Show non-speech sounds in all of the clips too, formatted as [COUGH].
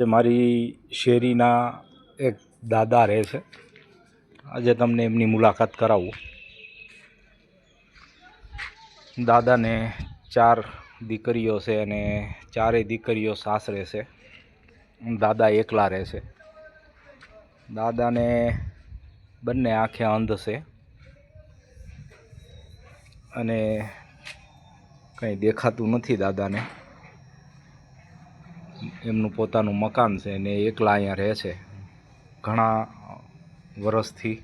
જે મારી શેરીના એક દાદા રહે છે. આજે તમને એમની મુલાકાત કરાવું. દાદાને ચાર દીકરીઓ છે અને ચારેય દીકરીઓ સાસરે છે. દાદા એકલા રહે છે. દાદાને બંને આંખે અંધ છે. અને કંઈ દેખાતું નથી દાદાને. એમનું પોતાનું મકાન છે ને એકલા અહીંયા રહે છે. ઘણા વર્ષથી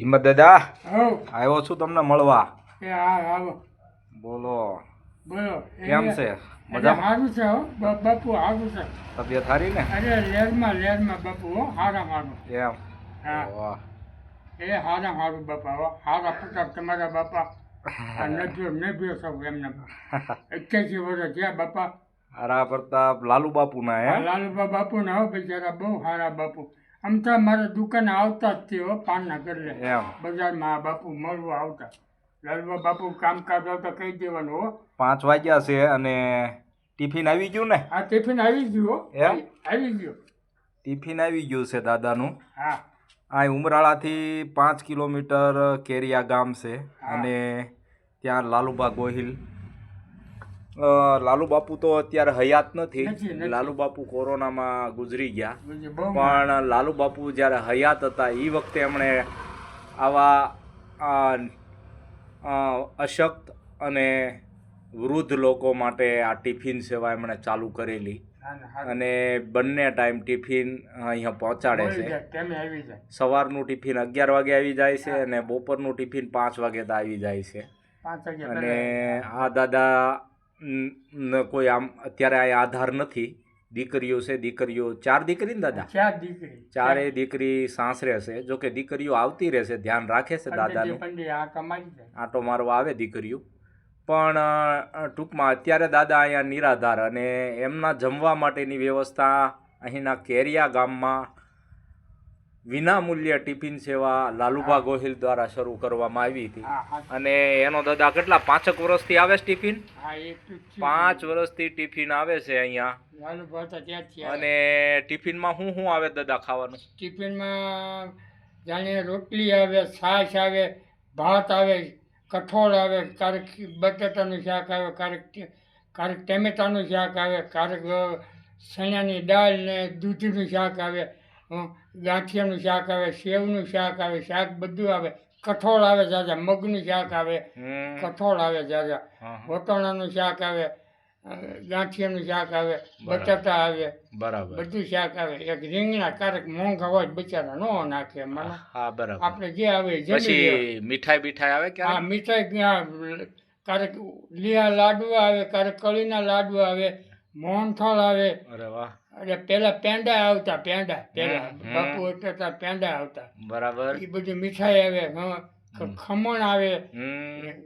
હિંમત દાદા આવ્યો છું તમને મળવા. બોલો. કેમ છે? સારું છે બાપુ સારું છે. તબિયત સારી ને? અરે લેરમાં લેરમાં બાપુ હો. હારા સારું એમ? હા. એ હારા સારું બાપા સારા પ્રતાપ તમારા બાપા. નભ્યો નભ્યો સૌ એમને. [LAUGHS] એક્યાસી વર્ષ થયા બાપા. હારા પ્રતાપ લાલુ બાપુના હે? લાલુબા બાપુના હો બિચારા બહુ હારા બાપુ. આમ તો મારા દુકાને આવતા જ તે હો પાનના એમ. બજારમાં બાપુ મળવા આવતા. લાલુબા બાપુ કામકાજ આવતા કહી દેવાનું હો. પાંચ વાગ્યા છે અને ટિફિન આવી ગયું ને? હા ટિફિન આવી ગયું એમ? આવી ગયું. ટિફિન આવી ગયું છે દાદાનું. હા. આ ઉમરાળાથી પાંચ કિલોમીટર કેરિયા ગામ છે અને ત્યાં લાલુબા ગોહિલ. અ, લાલુ બાપુ તો અત્યારે હયાત નથી. લાલુ બાપુ કોરોનામાં ગુજરી ગયા. પણ લાલુ બાપુ જ્યારે હયાત હતા એ વખતે એમણે આવા અશક્ત અને વૃદ્ધ લોકો માટે આ ટિફિન સેવા એમણે ચાલુ કરેલી. અને બંને ટાઈમ ટિફિન અહીંયા પહોંચાડે છે. સવારનું ટિફિન અગિયાર વાગે આવી જાય છે અને બપોરનું ટિફિન પાંચ વાગે તો આવી જાય છે. અને આ દાદા કોઈ આમ અત્યારે અહીંયા આધાર નથી. દીકરીઓ છે દીકરીઓ. ચાર દીકરી ને દાદા? ચાર દીકરી. ચારેય દીકરી સાસરે છે. જો કે દીકરીઓ આવતી રહેશે ધ્યાન રાખે છે દાદાનું. આ આંટો મારવા આવે દીકરીઓ. પણ ટૂંકમાં અત્યારે દાદા અહીંયા નિરાધાર અને એમના જમવા માટેની વ્યવસ્થા અહીંના કેરિયા ગામમાં વિના મૂલ્યે ટિફિન સેવા લાલુભા ગોહિલ દ્વારા શરૂ કરવામાં આવી હતી. અને એનો દાદા કેટલા? પાંચક વર્ષથી આવે છે ટિફિન? પાંચ વર્ષથી ટિફિન આવે છે અહીંયા. અને ટિફિનમાં શું શું આવે દાદા ખાવાનું? ટિફિનમાં જાણે રોટલી આવે છાશ આવે ભાત આવે કઠોળ આવે ક્યારેક બટેટાનું શાક આવે ક્યારેક ક્યારેક ટમેટાનું શાક આવે ક્યારેક ચણાની દાળ ને દૂધનું શાક આવે ગાંઠિયાનું શાક આવે સેવનું શાક આવે શાક બધું આવે. કઠોળ આવે જાજા મગનું શાક આવે. કઠોળ આવે જાજા. વટાણાનું શાક આવે ગાંઠિયાનું શાક આવે બટાટા આવે. બરાબર. બધું શાક આવે. એક રીંગણા ક્યારેક મોંઘા હોય બિચારા નો નાખે મને હા બરાબર. આપણે જે આવે પછી મીઠાઈ બીઠાઈ આવે હા મીઠાઈ ક્યારેક લીયા લાડુ આવે ક્યારેક કળીના લાડુ આવે મોહનથળ આવે. અરે વાહ. એટલે પેલા પેંડા આવતા પેંડા પેલા. બાપુ હતા પેંડા આવતા. બરાબર. એ બધી મીઠાઈ આવે ખમણ આવે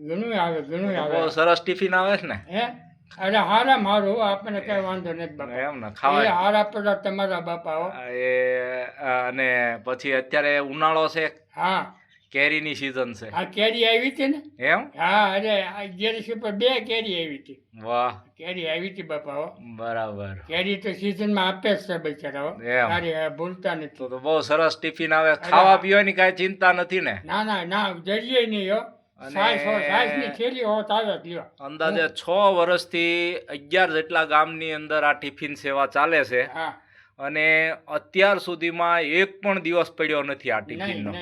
ઘણું આવે ઘણું આવે. સરસ ટિફિન આવે છે ને? હે? અરે હારા મારું આપણને કઈ વાંધો નથી બાપા. એમ ને ખાવા હારા પેલા તમારા બાપા એ અને પછી અત્યારે ઉનાળો છે. હા. કેરીની સીઝન છે. આ કેરી આવી હતી ને? એમ? હા અરે આ ગેરેજ ઉપર બે કેરી આવી હતી. વાહ. કેરી આવી હતી બાપા બરાબર. કેરી તો સિઝનમાં આપે જ છે બિચારા સારી ભૂલતા નથી. તો બહુ સરસ ટિફિન આવે. ખાવા પીવાની કાંઈ ચિંતા નથી ને? ના ના ના જઈએ નહીં હો. અંદાજે છ વર્ષથી અગિયાર જેટલા ગામની અંદર આ ટિફિન સેવા ચાલે છે. હા. અને અત્યાર સુધીમાં એક પણ દિવસ પડ્યો નથી આ ટિફિનનો.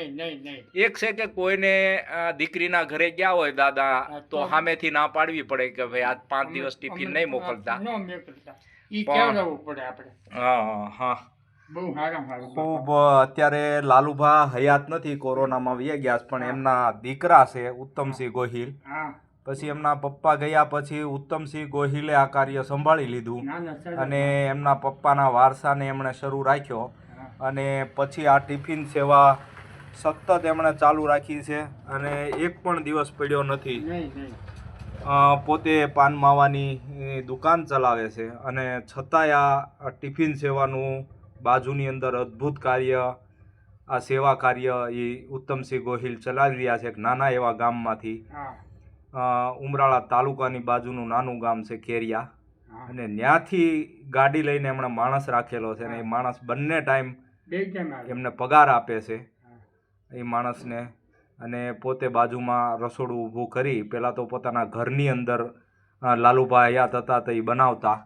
એક છે કે કોઈને દીકરીના ઘરે ગયા હોય દાદા તો સામેથી ના પાડવી પડે કે ભાઈ આજ પાંચ દિવસ ટિફિન નહીં મોકલતા. ન મોકલતા. ઈ પણ- કેવડાવવું પડે આપણે? હા હા. બહુ ખૂબ અત્યારે લાલુભા હયાત નથી કોરોનામાં વહી ગયા પણ એમના દીકરા છે ઉત્તમસિંહ ગોહિલ. હા. પછી એમના પપ્પા ગયા પછી ઉત્તમસિંહ ગોહિલે આ કાર્ય સંભાળી લીધું. અને એમના પપ્પાના વારસાને એમણે શરૂ રાખ્યો. અને પછી આ ટિફિન સેવા સતત એમણે ચાલુ રાખી છે અને એક પણ દિવસ પડ્યો નથી. પોતે પાન માવાની દુકાન ચલાવે છે અને છતાંય આ ટિફિન સેવાનું બાજુની અંદર અદ્ભુત કાર્ય આ સેવા કાર્ય એ ઉત્તમસિંહ ગોહિલ ચલાવી રહ્યા છે એક નાના એવા ગામમાંથી. ઉમરાળા તાલુકાની બાજુનું નાનું ગામ છે કેરિયા. અને ત્યાંથી ગાડી લઈને એમણે માણસ રાખેલો છે અને એ માણસ બંને ટાઈમ એમને પગાર આપે છે એ માણસને. અને પોતે બાજુમાં રસોડું ઊભું કરી પહેલાં તો પોતાના ઘરની અંદર લાલુભા હયાત હતા તો એ બનાવતા.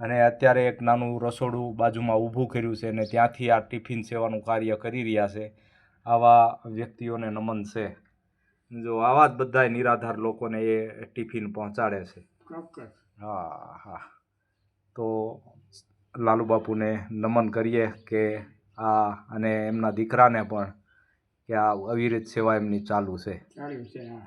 અને અત્યારે એક નાનું રસોડું બાજુમાં ઊભું કર્યું છે અને ત્યાંથી આ ટિફિન સેવાનું કાર્ય કરી રહ્યા છે. આવા વ્યક્તિઓને નમન છે. જો આવા જ બધાય નિરાધાર લોકોને એ ટિફિન પહોંચાડે છે. હા હા. તો લાલુ બાપુને નમન કરીએ કે આ અને એમના દીકરાને પણ કે આ અવિરત સેવા એમની ચાલુ છે. ચાલુ છે હા.